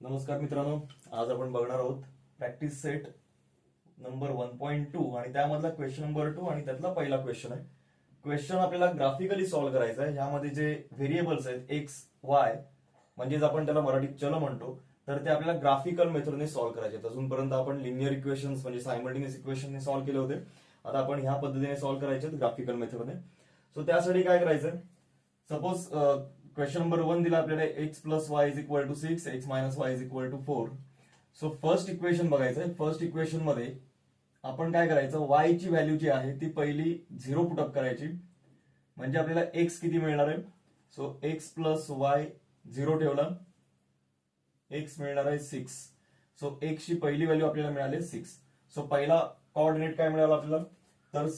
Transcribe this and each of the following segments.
नमस्कार मित्रांनो आज आपण बघणार आहोत practice set number one point two आणि त्यामधला क्वेश्चन नंबर टू आणि त्यातला पहिला क्वेश्चन आहे. क्वेश्चन आपल्याला ग्राफिकली सॉल्व्ह करायचा आहे. ह्यामध्ये जे व्हेरिएबल्स आहेत एक्स वाय म्हणजेच आपण त्याला मराठीत चल म्हणतो तर ते आपल्याला ग्राफिकल मेथडने सॉल्व्ह करायचे आहेत. अजूनपर्यंत आपण लिनियर इक्वेशन्स म्हणजे सायमल्टिनियस इक्वेशनने सॉल्व्ह केले होते. आता आपण ह्या पद्धतीने सॉल्व्ह करायचे आहेत ग्राफिकल मेथडने सो त्यासाठी काय करायचं सपोज क्वेश्चन नंबर वन दिला आपल्याला x plus y is equal to six x minus y is equal to four so first equation बघायचं आहे. फर्स्ट इक्वेशनमध्ये आपण काय करायचं? वाय ची व्हॅल्यू जी आहे ती पहिली झिरो पुटअप करायची. म्हणजे आपल्याला एक्स किती मिळणार आहे? So x plus y zero ठेवला. एक्स मिळणार आहे सिक्स सो एक्स ची पहिली व्हॅल्यू आपल्याला मिळाली सिक्स सो पहिला कॉर्डिनेट काय मिळाला आपल्याला? तर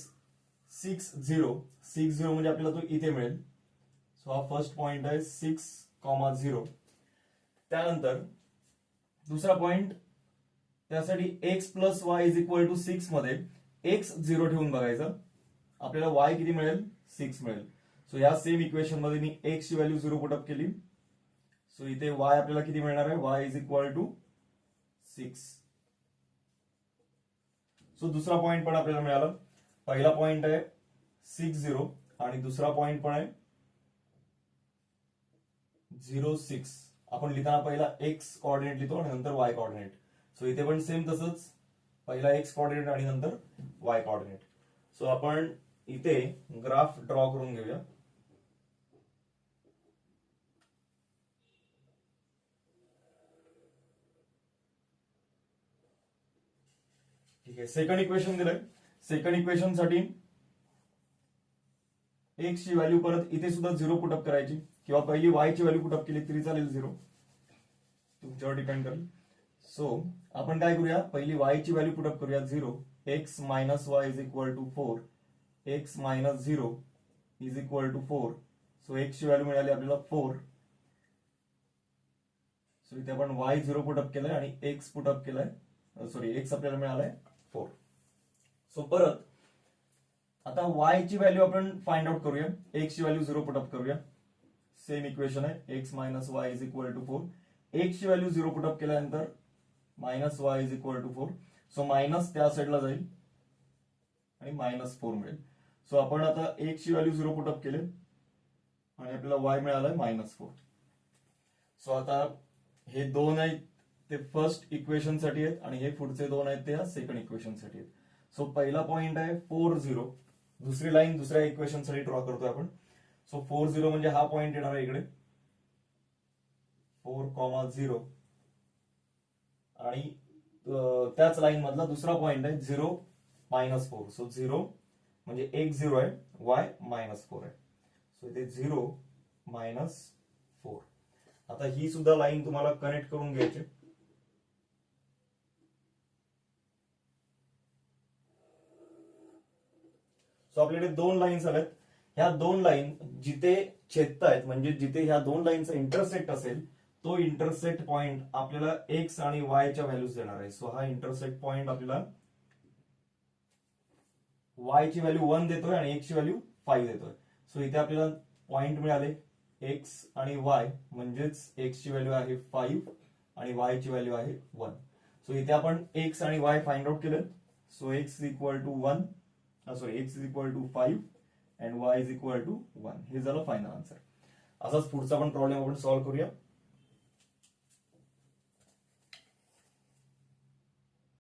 सिक्स झिरो सिक्स झिरो म्हणजे आपल्याला तो इथे मिळेल. सो हा फर्स्ट पॉइंट आहे सिक्स कॉमा झिरो त्यानंतर दुसरा पॉइंट त्यासाठी x plus y is equal to सिक्समध्ये x zero ठेवून बघायचं. आपल्याला वाय किती मिळेल? सिक्स मिळेल. सो या सेम इक्वेशनमध्ये मी एक्स ची व्हॅल्यू झिरो पुटअप केली. सो इथे वाय आपल्याला किती मिळणार आहे? Y is equal to six so दुसरा पॉइंट पण आपल्याला मिळाला. पहिला पॉइंट आहे सिक्स झिरो आणि दुसरा पॉइंट पण आहे झिरो सिक्स. आपण लिहिताना पहिला एक्स कॉर्डिनेट लिहितो आणि नंतर वाय कॉर्डिनेट सो इथे पण सेम तसंच. पहिला एक्स कॉर्डिनेट आणि नंतर वाय कॉर्डिनेट सो आपण इथे ग्राफ ड्रॉ करून घेऊया. ठीक आहे. सेकंड इक्वेशन दिलंय. सेकंड इक्वेशनसाठी एक्स ची व्हॅल्यू परत इथे सुद्धा झिरो पुटअप करायची. किंवा पहिली वाय ची व्हॅल्यू पुटअप केली? तरी चालेल झिरो तुमच्यावर डिपेंड करेल. सो आपण काय करूया? पहिली वाय ची व्हॅल्यू पुटअप करूया zero x minus y is equal to four x minus zero is equal to four so x ची व्हॅल्यू मिळाली आपल्याला फोर सो इथे आपण वाय झिरो पुटअप केलंय आणि एक्स पुटअप केलाय. सॉरी एक्स आपल्याला मिळालाय फोर सो परत आता वाय ची व्हॅल्यू आपण फाइंड आउट करूया. एक्सची व्हॅल्यू झिरो पुटअप करूया. सेम इक्वेशन आहे. X minus y is equal to four एक्सची value zero put up केल्यानंतर minus y is equal to four so minus त्या साईडला जाईल आणि मायनस फोर मिळेल. सो आपण आता एक्सची व्हॅल्यू झिरो पुटअप केले आणि आपल्याला वाय मिळालाय मायनस फोर सो आता हे दोन आहेत ते फर्स्ट इक्वेशनसाठी आहेत आणि हे पुढचे दोन आहेत ते सेकंड इक्वेशनसाठी आहेत. सो पहिला पॉइंट आहे फोर झिरो दुसरी लाईन दुसऱ्या इक्वेशनसाठी ड्रॉ करतोय आपण. सो फोर झिरो म्हणजे हा पॉइंट येणार आहे इकडे. फोर कॉमा झिरो आणि त्याच लाईन मधला दुसरा पॉइंट आहे zero minus four so zero म्हणजे एक झिरो आहे वाय मायनस फोर आहे. सो इथे झिरो मायनस फोर आता ही सुद्धा लाईन तुम्हाला कनेक्ट करून घ्यायची. सो आपल्याकडे दोन लाईन्स आल्यात ह्या दोन लाईन जिथे छेदतायत म्हणजे जिथे ह्या दोन लाईनचा इंटरसेक्ट असेल तो इंटरसेक्ट पॉइंट आपल्याला एक्स आणि वायच्या व्हॅल्यूज देणार आहे. सो हा इंटरसेक्ट पॉइंट आपल्याला वाय ची व्हॅल्यू वन देतोय आणि एक्सची व्हॅल्यू फाईव्ह देतोय. सो इथे आपल्याला पॉइंट मिळाले. एक्स आणि वाय म्हणजेच एक्स ची व्हॅल्यू आहे फाईव्ह आणि वाय ची व्हॅल्यू आहे वन सो इथे आपण एक्स आणि वाय फाइंड आउट केलं. So x equal to one sorry x equal to five and y is equal to one हे झालं फायनल आन्सर असाच पुढचा पण प्रॉब्लेम आपण सॉल्व्ह करूया.